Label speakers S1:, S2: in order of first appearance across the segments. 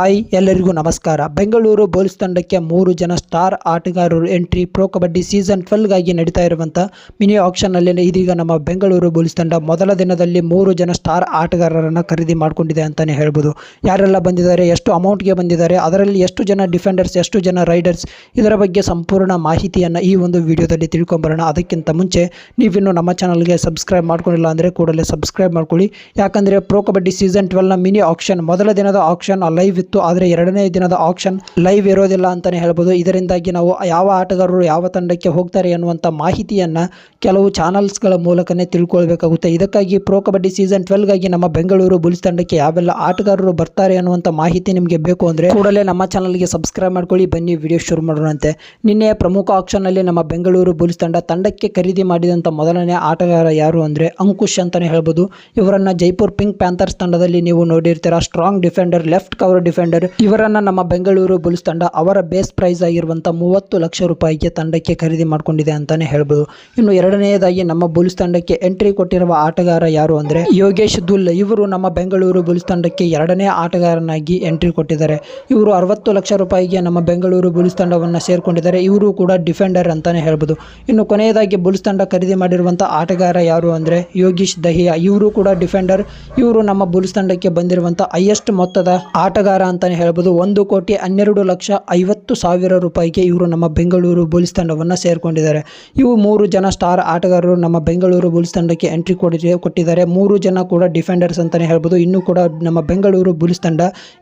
S1: Hi, ಎಲ್ಲರಿಗೂ ನಮಸ್ಕಾರ. Bengaluru bowls ತಂಡಕ್ಕೆ ಮೂರು ಜನ ಸ್ಟಾರ್ ಆಟಗಾರರು ಎಂಟ್ರಿ. ಪ್ರೋ ಕಬಡ್ಡಿ ಸೀಸನ್ ಟ್ವೆಲ್ಗಾಗಿ ನಡೀತಾ ಇರುವಂಥ ಮಿನಿ ಆಕ್ಷನ್ನಲ್ಲಿ ಇದೀಗ ನಮ್ಮ ಬೆಂಗಳೂರು ಬೌಲ್ಸ್ ತಂಡ ಮೊದಲ ದಿನದಲ್ಲಿ ಮೂರು ಜನ ಸ್ಟಾರ್ ಆಟಗಾರರನ್ನು ಖರೀದಿ ಮಾಡಿಕೊಂಡಿದೆ ಅಂತಲೇ ಹೇಳ್ಬೋದು. ಯಾರೆಲ್ಲ ಬಂದಿದ್ದಾರೆ, ಎಷ್ಟು ಅಮೌಂಟ್ಗೆ ಬಂದಿದ್ದಾರೆ, ಅದರಲ್ಲಿ ಎಷ್ಟು ಜನ ಡಿಫೆಂಡರ್ಸ್, ಎಷ್ಟು ಜನ ರೈಡರ್ಸ್, ಇದರ ಬಗ್ಗೆ ಸಂಪೂರ್ಣ ಮಾಹಿತಿಯನ್ನು ಈ ಒಂದು ವಿಡಿಯೋದಲ್ಲಿ ತಿಳ್ಕೊಂಬರೋಣ. ಅದಕ್ಕಿಂತ ಮುಂಚೆ ನೀವಿನ್ನು ನಮ್ಮ ಚಾನಲ್ಗೆ ಸಬ್ಸ್ಕ್ರೈಬ್ ಮಾಡ್ಕೊಂಡಿಲ್ಲ ಅಂದರೆ ಕೂಡಲೇ ಸಬ್ಸ್ಕ್ರೈಬ್ ಮಾಡ್ಕೊಳ್ಳಿ. ಯಾಕಂದರೆ ಪ್ರೋ ಕಬಡ್ಡಿ ಸೀಸನ್ ಟ್ವೆಲ್ನ ಮಿನಿ ಆಕ್ಷನ್, ಮೊದಲ ದಿನದ ಆಕ್ಷನ್ ಲೈವ್ ಇತ್ತು, ಆದರೆ ಎರಡನೇ ದಿನದ ಆಕ್ಷನ್ ಲೈವ್ ಇರೋದಿಲ್ಲ ಅಂತಲೇ ಹೇಳ್ಬೋದು. ಇದರಿಂದಾಗಿ ನಾವು ಯಾವ ಆಟಗಾರರು ಯಾವ ತಂಡಕ್ಕೆ ಹೋಗ್ತಾರೆ ಎನ್ನುವಂಥ ಮಾಹಿತಿಯನ್ನು ಕೆಲವು ಚಾನಲ್ಸ್ಗಳ ಮೂಲಕನೇ ತಿಳ್ಕೊಳ್ಬೇಕಾಗುತ್ತೆ. ಇದಕ್ಕಾಗಿ ಪ್ರೋ ಕಬಡ್ಡಿ ಸೀಸನ್ ಟ್ವೆಲ್ಗಾಗಿ ನಮ್ಮ ಬೆಂಗಳೂರು ಬುಲ್ಸ್ ತಂಡಕ್ಕೆ ಯಾವೆಲ್ಲ ಆಟಗಾರರು ಬರ್ತಾರೆ ಅನ್ನುವಂಥ ಮಾಹಿತಿ ನಿಮಗೆ ಬೇಕು ಅಂದರೆ ಕೂಡಲೇ ನಮ್ಮ ಚಾನಲ್ಗೆ ಸಬ್ಸ್ಕ್ರೈಬ್ ಮಾಡ್ಕೊಳ್ಳಿ. ಬನ್ನಿ ವಿಡಿಯೋ ಶುರು ಮಾಡೋಣಂತೆ. ನಿನ್ನೆ ಪ್ರಮುಖ ಆಕ್ಷನ್ನಲ್ಲಿ ನಮ್ಮ ಬೆಂಗಳೂರು ಬುಲ್ಸ್ ತಂಡ ತಂಡಕ್ಕೆ ಖರೀದಿ ಮಾಡಿದಂಥ ಮೊದಲನೇ ಆಟಗಾರ ಯಾರು ಅಂದರೆ ಅಂಕುಶ್ ಅಂತಲೇ ಹೇಳ್ಬೋದು. ಇವರನ್ನು ಜೈಪುರ್ ಪಿಂಕ್ ಪ್ಯಾಂಥರ್ಸ್ ತಂಡದಲ್ಲಿ ನೀವು ನೋಡಿರ್ತೀರಾ. Strong defender left cover defender. ಇವರನ್ನ ನಮ್ಮ ಬೆಂಗಳೂರು ಬುಲ್ಸ್ ತಂಡ ಅವರ ಬೇಸ್ ಪ್ರೈಸ್ ಆಗಿರುವಂತಹ ಮೂವತ್ತು ಲಕ್ಷ ರೂಪಾಯಿಗೆ ತಂಡಕ್ಕೆ ಖರೀದಿ ಮಾಡಿಕೊಂಡಿದೆ ಅಂತಾನೆ ಹೇಳ್ಬೋದು. ಇನ್ನು ಎರಡನೆಯದಾಗಿ ನಮ್ಮ ಬುಲ್ಸ್ ತಂಡಕ್ಕೆ ಎಂಟ್ರಿ ಕೊಟ್ಟಿರುವ ಆಟಗಾರ ಯಾರು ಅಂದ್ರೆ ಯೋಗೇಶ್ ದುಲ್. ಇವರು ನಮ್ಮ ಬೆಂಗಳೂರು ಬುಲ್ಸ್ ತಂಡಕ್ಕೆ ಎರಡನೇ ಆಟಗಾರನಾಗಿ ಎಂಟ್ರಿ ಕೊಟ್ಟಿದ್ದಾರೆ. ಇವರು ಅರವತ್ತು ಲಕ್ಷ ರೂಪಾಯಿಗೆ ನಮ್ಮ ಬೆಂಗಳೂರು ಬುಲ್ಸ್ ತಂಡವನ್ನು ಸೇರ್ಕೊಂಡಿದ್ದಾರೆ. ಇವರು ಕೂಡ ಡಿಫೆಂಡರ್ ಅಂತಾನೆ ಹೇಳ್ಬೋದು. ಇನ್ನು ಕೊನೆಯದಾಗಿ ಬುಲ್ಸ್ ತಂಡ ಖರೀದಿ ಮಾಡಿರುವಂತಹ ಆಟಗಾರ ಯಾರು ಅಂದ್ರೆ ಯೋಗೀಶ್ ದಹಿಯಾ. ಇವರು ಕೂಡ ಡಿಫೆಂಡರ್. ಇವರು ನಮ್ಮ ಬುಲ್ಸ್ ತಂಡಕ್ಕೆ ಬಂದಿರುವಂತಹ ಹೈಯೆಸ್ಟ್ ಮೊತ್ತದ ಆಟಗಾರ ಅಂತಾನೆ ಹೇಳ್ಬೋದು. ಒಂದು ಕೋಟಿ ಹನ್ನೆರಡು ಲಕ್ಷ ಐವತ್ತು ಸಾವಿರ ರೂಪಾಯಿಗೆ ಇವರು ನಮ್ಮ ಬೆಂಗಳೂರು ಬುಲ್ಸ್ ತಂಡವನ್ನು ಸೇರಿಕೊಂಡಿದ್ದಾರೆ. ಇವು ಮೂರು ಜನ ಸ್ಟಾರ್ ಆಟಗಾರರು ನಮ್ಮ ಬೆಂಗಳೂರು ಬುಲ್ಸ್ ತಂಡಕ್ಕೆ ಎಂಟ್ರಿ ಕೊಡಿ, ಕೊಟ್ಟಿದ್ದಾರೆ. ಮೂರು ಜನ ಕೂಡ ಡಿಫೆಂಡರ್ಸ್ ಅಂತಾನೆ ಹೇಳ್ಬೋದು. ಇನ್ನೂ ಕೂಡ ನಮ್ಮ ಬೆಂಗಳೂರು ಬುಲ್ಸ್ ತಂಡ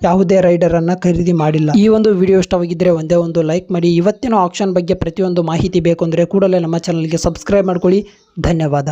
S1: ಯಾವುದೇ ರೈಡರನ್ನು ಖರೀದಿ ಮಾಡಿಲ್ಲ. ಈ ಒಂದು ವಿಡಿಯೋ ಇಷ್ಟವಾಗಿದ್ದರೆ ಒಂದೇ ಒಂದು ಲೈಕ್ ಮಾಡಿ. ಇವತ್ತಿನ ಆಕ್ಷನ್ ಬಗ್ಗೆ ಪ್ರತಿಯೊಂದು ಮಾಹಿತಿ ಬೇಕು ಅಂದರೆ ಕೂಡಲೇ ನಮ್ಮ ಚಾನಲ್ಗೆ ಸಬ್ಸ್ಕ್ರೈಬ್ ಮಾಡ್ಕೊಳ್ಳಿ. ಧನ್ಯವಾದ.